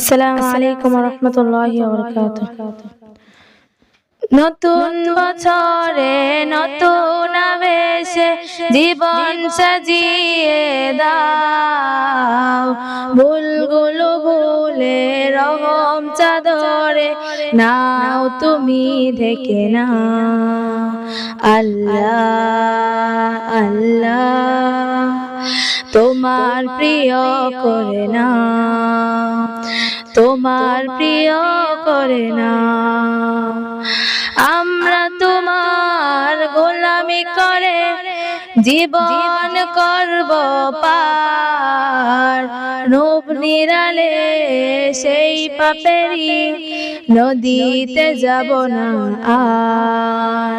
আসসালামু আলাইকুম রহমতুল্লাহ নতুন বছরে নতুন আবেশে জীবন সাজিয়ে দাও। ভুলগুলো ভুলে রহম চাদরে নাও তুমি ঢেকে না আল্লাহ আল্লাহ তোমার প্রিয় করে না তোমার প্রিয় করে না। আমরা তোমার গোলামি করে জীবন করব পার। নব নিরালে সেই পাপেরি নদীতে যাব না আর।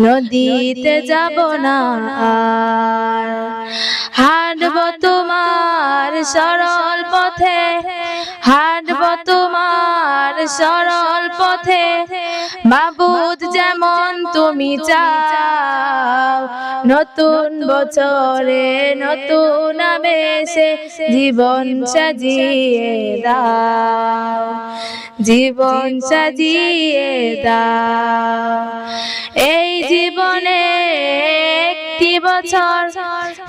নদীতে যাব না আর। হাঁটব তোমার সরল পথে, হাঁটব তোমার সরল পথে। মাবুদ যেমন তুমি চাও, নতুন বছরে নতুন আবেশে জীবন সাজিয়ে দাও, জীবন সাজিয়ে দাও। এই জীবনে একটি বছর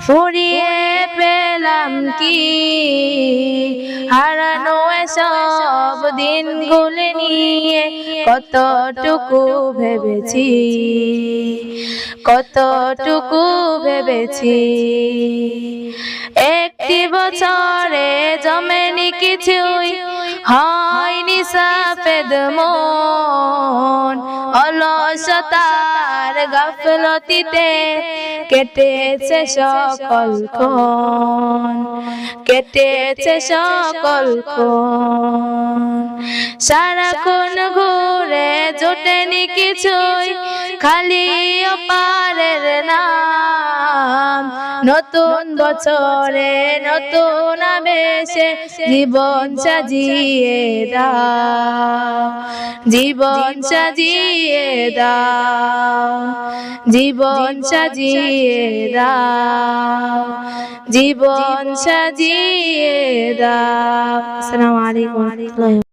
ফুরিয়ে পেলাম কি? হারানো সব দিনগুলি নিয়ে কতটুকু ভেবেছি কতটুকু ভেবেছি। একটি বছরে জমেনি কিছুই, হয়নি সাফেদ মন। অলসতার গাফলতিতে কেটেছে সকল ক্ষণ। কেটেছে সকল ক্ষণ সারাক্ষণ ঘুরে জোটেনি কিছুই, খালি পারের নাম। নতুন বছরে নতুন আবেশে জীবন সাজিয়ে দাও। জীবন সাজিয়ে দাও। জীবন সাজিয়ে দাও। জীবন সাজিয়ে দাও। আসসালামু আলাইকুম।